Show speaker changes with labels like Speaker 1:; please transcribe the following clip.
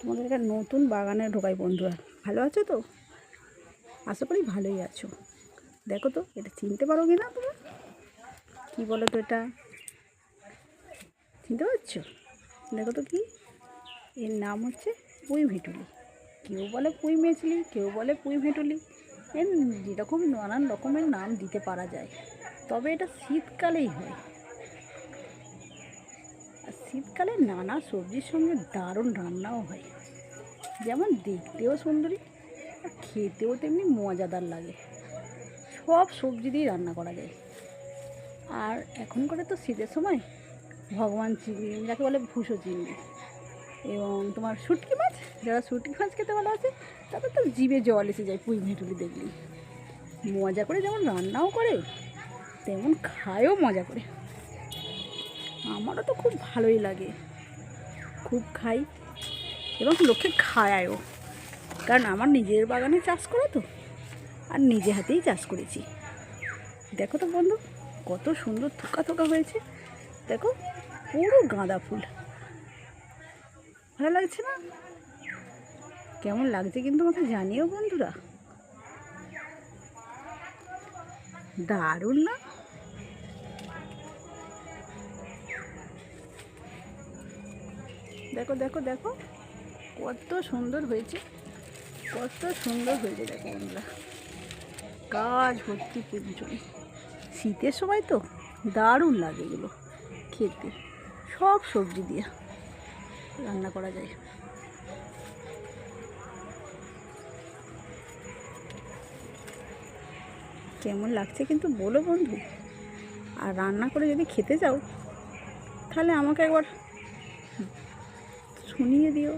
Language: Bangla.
Speaker 1: তোমাদের একটা নতুন বাগানে ঢোকাই বন্ধুরা। ভালো আছো তো? আশা করি ভালোই আছো। দেখো তো, এটা চিনতে পারো কি না তোমরা? কী বলো তো এটা? চিনতে পারছ? দেখো তো কি? এর নাম হচ্ছে পুঁই ভেটুলি। কেউ বলে পুঁই মেছলি কেউ বলে পুঁই ভেটুলি। এর যেরকম নানান রকমের নাম দিতে পারা যায়। তবে এটা শীতকালেই হয়। শীতকালে নানা সবজির সঙ্গে দারুণ রান্নাও হয়। যেমন দেখতেও সুন্দরী আর খেতেও তেমনি মজাদার লাগে। সব সবজি দিয়ে রান্না করা যায়। আর এখনকার তো শীতের সময় ভগবান চিংড়ি, যাকে বলে ভুষো চিংড়ি। এবং তোমার শুটকি মাছ, যারা শুটকি মাছ খেতে ভালো আছে তাদের তো জিভে জল এসে যায় পুঁই ভেটুলি দেখলেই মজা করে যেমন রান্নাও করে, তেমন খায়ও মজা করে। আমারও তো খুব ভালোই লাগে। খুব খাই এবং লোককে খায়ায়ও কারণ আমার নিজের বাগানে চাষ করে তো, আর নিজে হাতেই চাষ করেছি। দেখো তো বন্ধু, কত সুন্দর থোকা থোকা হয়েছে। দেখো, পুরো গাঁদা ফুল। ভালো লাগছে না? কেমন লাগছে কিন্তু আমাকে জানিও বন্ধুরা। দারুণ না? দেখো দেখো দেখো। কত সুন্দর হয়েছে। কত সুন্দর হয়েছে, দেখো বন্ধুরা। গাছ ভর্তি পেঁচন শীতের সময় তো দারুণ লাগে এগুলো খেতে। সব সবজি দিয়ে রান্না করা যায়। কেমন লাগছে কিন্তু বলো বন্ধু। আর রান্না করে যদি খেতে যাও তাহলে আমাকে একবার শুনিয়ে দিও।